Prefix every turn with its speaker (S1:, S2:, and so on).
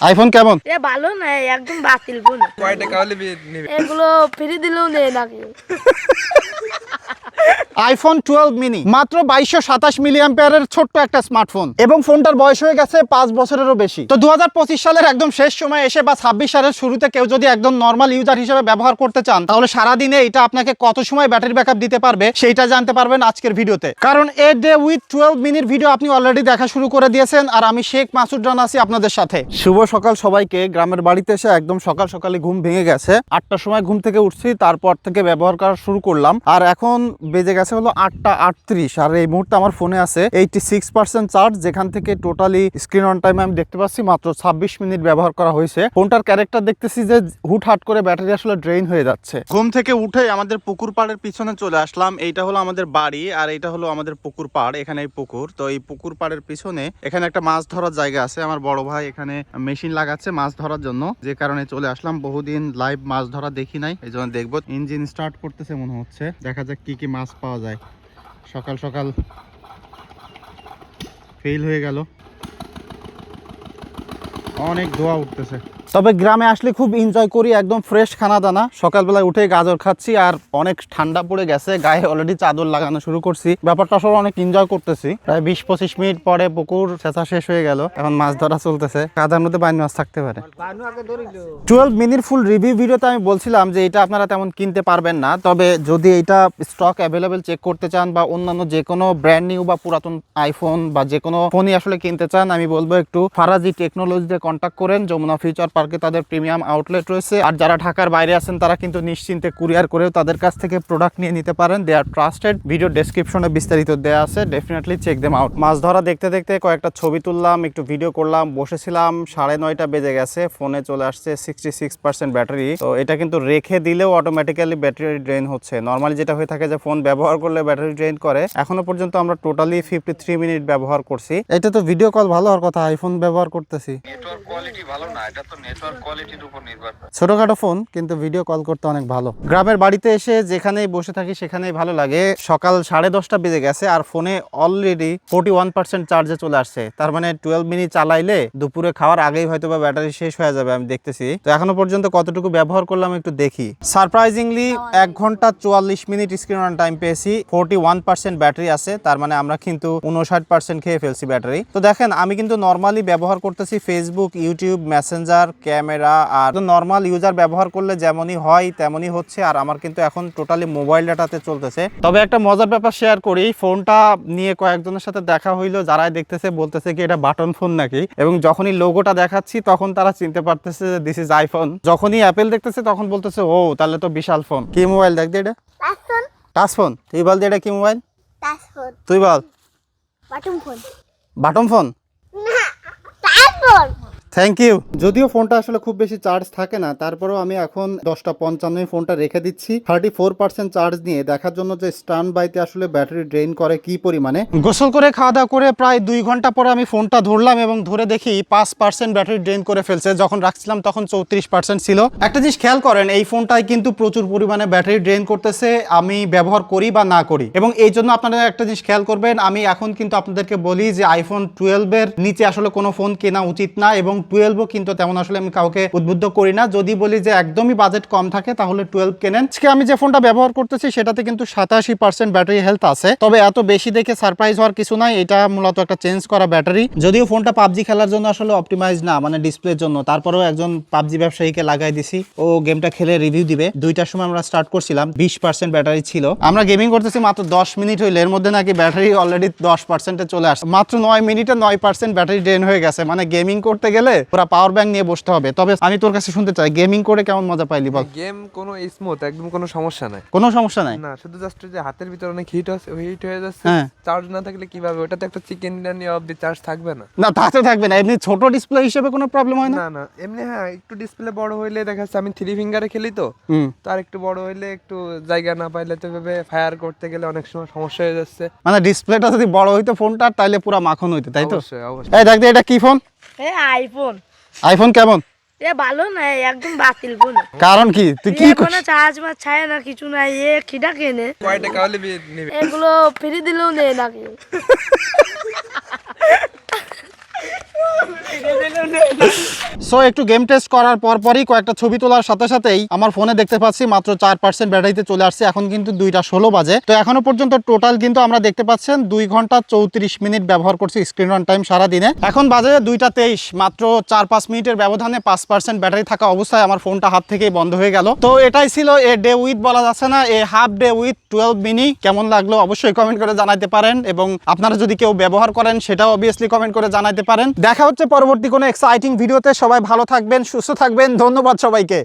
S1: IPhone কেমন?
S2: এ ভালো না একদম বাতিল ফোন
S3: কয় টাকা হলে
S2: এগুলো ফ্রি দিলেও নেই নাকি?
S1: আইফোন টুয়েলভ মিনি মাত্র বাইশশো সাতাশ মিলি অ্যাম্পিয়ারের ছোট্ট একটা স্মার্টফোন এবং ফোনটার বয়স হয়ে গেছে পাঁচ বছরেরও বেশি। তো দুহাজার পঁচিশ সালের একদম শেষ সময় এসে বা ছাব্বিশ সালের শুরুতে কেউ যদি একদম নর্মাল ইউজার হিসেবে ব্যবহার করতে চান, তাহলে সারাদিনে এটা আপনাকে কত সময় ব্যাটারি ব্যাকআপ দিতে পারবে সেইটা জানতে পারবেন আজকের ভিডিওতে। কারণ a day with twelve minute video আপনি অলরেডি দেখা শুরু করে দিয়েছেন, আর আমি শেখ মাসুদ রান আছি আপনাদের সাথে। শুভ সকাল সবাইকে। গ্রামের বাড়িতে এসে একদম সকাল সকালে ঘুম ভেঙে গেছে। আটটার সময় ঘুম থেকে উঠছি, তারপর থেকে ব্যবহার করা শুরু করলাম। আর এখন বেজে গেছে হলো আটটা আটত্রিশ। আর এই মুহূর্তে আমার ফোনে আছে এইটি সিক্স পার্সেন্ট চার্জ যেখান থেকে টোটালি স্ক্রিন অন টাইম আমি দেখতে পাচ্ছি, মাত্র ছাব্বিশ মিনিট ব্যবহার করা হয়েছে। ফোনটার ক্যারেক্টার দেখতেছি যে হুটহাট করে ব্যাটারি আসলে ড্রেন হয়ে যাচ্ছে। ঘুম থেকে উঠে আমাদের পুকুর পাড়ের পিছনে চলে আসলাম। এইটা হলো আমাদের বাড়ি আর এইটা হলো আমাদের পুকুর পাড় এখানে এই পুকুর। তো এই পুকুর পাড়ের পিছনে এখানে একটা মাছ ধরার জায়গা আছে। আমার বড় ভাই এখানে মেশিন লাগাচ্ছে মাছ ধরার জন্য। যে কারণে চলে আসলাম। বহুদিন লাইভ মাছ ধরা দেখি নাই, এই জন্য দেখব। ইঞ্জিন স্টার্ট করতেছে মনে হচ্ছে। দেখা যাক কি কি মাছ পাওয়া যায়। সকাল সকাল ফেল হয়ে গেল। অনেক ধোয়া উঠতেছে। তবে গ্রামে আসলে খুব এনজয় করি, একদম ফ্রেশ খানা দানা সকালবেলায় উঠে গাজর খাচ্ছি আর অনেক ঠান্ডা পড়ে গেছে, গায়ে অলরেডি চাদর লাগানো শুরু করছি। ব্যাপারটা আসলে অনেক এনজয় করতেছি। প্রায় বিশ পঁচিশ মিনিট পরে পুকুর চেঁচা শেষ হয়ে গেল, এখন মাছ ধরা চলতেছে। কাদার মধ্যে বাইন মাছ থাকতে পারে। টুয়েলভ মিনিট ফুল রিভিউ ভিডিওতে আমি বলছিলাম যে এটা আপনারা তেমন কিনতে পারবেন না, তবে যদি এটা স্টক অ্যাভেলেবেল চেক করতে চান বা অন্যান্য যে কোনো ব্র্যান্ড নিউ বা পুরাতন আইফোন বা যে কোনো ফোনই আসলে কিনতে চান, আমি বলব একটু ফারাজি টেকনোলজিতে কন্ট্যাক্ট করেন, যমুনা ফিউচার পার্কে তাদের প্রিমিয়াম আউটলেট রয়েছে। আর যারা ঢাকার বাইরে আছেন, তারা কিন্তু নিশ্চিন্তে কুরিয়ার করেও তাদের কাছ থেকে প্রোডাক্ট নিয়ে নিতে পারেন। দে আর ট্রাস্টেড ভিডিও ডেসক্রিপশনে বিস্তারিত দেওয়া আছে। ডেফিনেটলি চেক দেম আউট মাছ ধরা দেখতে দেখতে কয়েকটা ছবি তুললাম, একটু ভিডিও করলাম, বসেছিলাম, সাড়ে নয়টা বেজে গেছে ফোনে চলে আসছে সিক্সটি সিক্স পার্সেন্ট ব্যাটারি তো এটা কিন্তু রেখে দিলেও অটোমেটিক্যালি ব্যাটারি ড্রেন হচ্ছে। নর্মালি যেটা হয়ে থাকে যে ফোন ব্যবহার করলে ব্যাটারি ড্রেন করে। এখনও পর্যন্ত আমরা টোটালি ফিফটি থ্রি মিনিট ব্যবহার করছি। এটা তো ভিডিও কল ভালো হওয়ার কথা আইফোন ব্যবহার করতেছি।
S3: নেটওয়ার্ক কোয়ালিটি ভালো না, এটা তো
S1: ছোটখাটো ফোন, কিন্তু ভিডিও কল করতে অনেক ভালো। গ্রামের বাড়িতে এসে যেখানেই বসে থাকি, সেখানেই ভালো লাগে। সকাল সাড়ে দশটা বেজে গেছে, আর ফোনে অলরেডি ফোর্টি ওয়ান পার্সেন্ট চার্জে চলে আসছে। তার মানে টুয়েলভ মিনিট চালাইলে দুপুরে খাওয়ার আগেই হয়তো বা ব্যাটারি শেষ হয়ে যাবে, আমি দেখতেছি। তো এখনও পর্যন্ত কতটুকু ব্যবহার করলাম একটু দেখি। সারপ্রাইজিংলি এক ঘণ্টা চুয়াল্লিশ মিনিট স্ক্রিন অন টাইম পেয়েছি। ফোর্টি ওয়ান পার্সেন্ট ব্যাটারি আছে, তার মানে আমরা কিন্তু উনষাট পার্সেন্ট খেয়ে ফেলছি ব্যাটারি তো দেখেন, আমি কিন্তু নর্মালি ব্যবহার করতেছি ফেসবুক ইউটিউব মেসেঞ্জার ক্যামেরা আর নর্মাল ইউজার ব্যবহার করলে যেমনই হয় তেমনই হচ্ছে। আর আমার কিন্তু এখন টোটালি মোবাইল ডাটাতে চলতেছে। তবে একটা মজার ব্যাপার শেয়ার করি ফোনটা নিয়ে কয়েকজনের সাথে দেখা হইল যারাই দেখতেছে বলতেছে কি এটা বাটন ফোন নাকি? এবং যখনই লোগোটা দেখাচ্ছি তখন তারা চিনতে পারতেছে যে দিস ইজ আইফোন যখনই অ্যাপেল দেখতেছে তখন বলতেছে ও তাহলে তো বিশাল ফোন কি মোবাইল দেখ দিয়ে এটা।
S2: ফোন
S1: টাচ ফোন তুই বল এটা কি মোবাইল
S2: টাচ ফোন
S1: তুই বল।
S2: বাটন ফোন
S1: বাটন ফোন
S2: না টাচ ফোন
S1: থ্যাংক ইউ যদিও ফোনটা আসলে খুব বেশি চার্জ থাকে না, তারপরেও আমি এখন দশটা পঞ্চান্নই ফোনটা রেখে দিচ্ছি। থার্টি ফোর পার্সেন্ট চার্জ নিয়ে দেখার জন্য যে স্টান বাইতে আসলে ব্যাটারি ড্রেন করে কি পরিমাণে। গোসল করে খাওয়া দাওয়া করে প্রায় দুই ঘণ্টা পরে আমি ফোনটা ধরলাম এবং ধরে দেখি পাঁচ পার্সেন্ট ব্যাটারি ড্রেন করে ফেলছে। যখন রাখছিলাম তখন চৌত্রিশ পার্সেন্ট ছিল। একটা জিনিস খেয়াল করেন, এই ফোনটায় কিন্তু প্রচুর পরিমাণে ব্যাটারি ড্রেন করতেছে, আমি ব্যবহার করি বা না করি। এবং এই জন্য আপনারা একটা জিনিস খেয়াল করবেন, আমি এখন কিন্তু আপনাদেরকে বলি যে আইফোন টুয়েলভের নিচে আসলে কোনো ফোন কেনা উচিত না এবং টুয়েলভও কিন্তু তেমন আসলে আমি কাউকে উদ্বুদ্ধ করি না। যদি বলি যে একদমই বাজেট কম থাকে, তাহলে টুয়েলভ কেনেন। আজকে আমি যে ফোনটা ব্যবহার করতেছি, সেটাতে কিন্তু সাতাশি পার্সেন্ট ব্যাটারি হেলথ আছে। তবে এত বেশি দেখে সারপ্রাইজ হওয়ার কিছু নাই। এটা মূলত একটা চেঞ্জ করা ব্যাটারি যদিও ফোনটা পাবজি খেলার জন্য আসলে অপটিমাইজ না মানে ডিসপ্লের জন্য। তারপরেও একজন পাবজি ব্যবসায়ীকে লাগাই দিছি। ও গেমটা খেলে রিভিউ দিবে। দুইটার সময় আমরা স্টার্ট করছিলাম, বিশ পার্সেন্ট ব্যাটারি ছিল। আমরা গেমিং করতেছি মাত্র দশ মিনিট হইলে। এর মধ্যে নাকি ব্যাটারি অলরেডি দশ পার্সেন্টে চলে আসে মাত্র নয় মিনিটে নয় পার্সেন্ট ব্যাটারি ড্রেন হয়ে গেছে। মানে গেমিং করতে গেলে পুরো পাওয়ার ব্যাংক নিয়ে বসতে হবে। তবে আমি তোর কাছে শুনতে চাই গেমিং করে কেমন মজা পাইলি বল?
S3: গেম কোনো স্মুথ একদম কোনো সমস্যা নাই।
S1: কোনো সমস্যা নাই?
S3: না শুধু জাস্ট যে হাতের ভিতরে অনেক হিট আছে হিট হয়ে যাচ্ছে
S1: হ্যাঁ।
S3: চার্জ না থাকলে কীভাবে? ওটাতে একটা চিকেন বিরিয়ানি অবধি চার্জ থাকবে না।
S1: না তাতে থাকবে না এমনি ছোট ডিসপ্লে হিসেবে কোনো প্রবলেম হয় না?
S3: না না এমনি হ্যাঁ একটু ডিসপ্লে বড় হইলে দেখা যাচ্ছে আমি থ্রি ফিঙ্গারে খেলি তো তার একটু বড় হইলে একটু জায়গা না পাইলে তো ভেবে ফায়ার করতে গেলে অনেক সময় সমস্যা হয়ে যাচ্ছে।
S1: মানে ডিসপ্লেটা যদি বড় হইতো ফোনটা তাইলে পুরো মাখন হইতো তাই তো?
S3: অবশ্যই অবশ্যই।
S1: এই দেখ দে, এটা কি ফোন
S2: এ আইফোন
S1: আইফোন কেমন?
S2: এ ভালো না একদম বাতিল ফোন
S1: কারণ কি? তুই কি
S2: কোনো চার্জ বা ছায় না কিছু নাই এ খিদা কেনে।
S3: কয় টাকা হলে
S2: এগুলো ফ্রি দিলেও নেই নাকি?
S1: সো একটু গেম টেস্ট করার পর পরই কয়েকটা ছবি তোলার সাথে সাথেই আমার ফোনে দেখতে পাচ্ছি মাত্র চার পার্সেন্ট ব্যাটারিতে চলে আসছে। এখন কিন্তু দুইটা ষোলো বাজে। তো এখনও পর্যন্ত টোটাল কিন্তু আমরা দেখতে পাচ্ছেন দুই ঘণ্টা চৌত্রিশ মিনিট ব্যবহার করছি স্ক্রিন অন টাইম সারা দিনে এখন বাজে দুইটা তেইশ, মাত্র চার পাঁচ মিনিটের ব্যবধানে পাঁচ পার্সেন্ট ব্যাটারি থাকা অবস্থায় আমার ফোনটা হাত থেকেই বন্ধ হয়ে গেল। তো এটাই ছিল এ ডে উইথ বলা যাচ্ছে না, a half day with twelve mini কেমন লাগল অবশ্যই কমেন্ট করে জানাতে পারেন। এবং আপনারা যদি কেউ ব্যবহার করেন, সেটাও অবভিয়াসলি কমেন্ট করে জানাতে পারেন। দেখা হচ্ছে পরবর্তী কোনো এক্সাইটিং ভিডিওতে সবাই ভালো থাকবেন সুস্থ থাকবেন। ধন্যবাদ সবাইকে।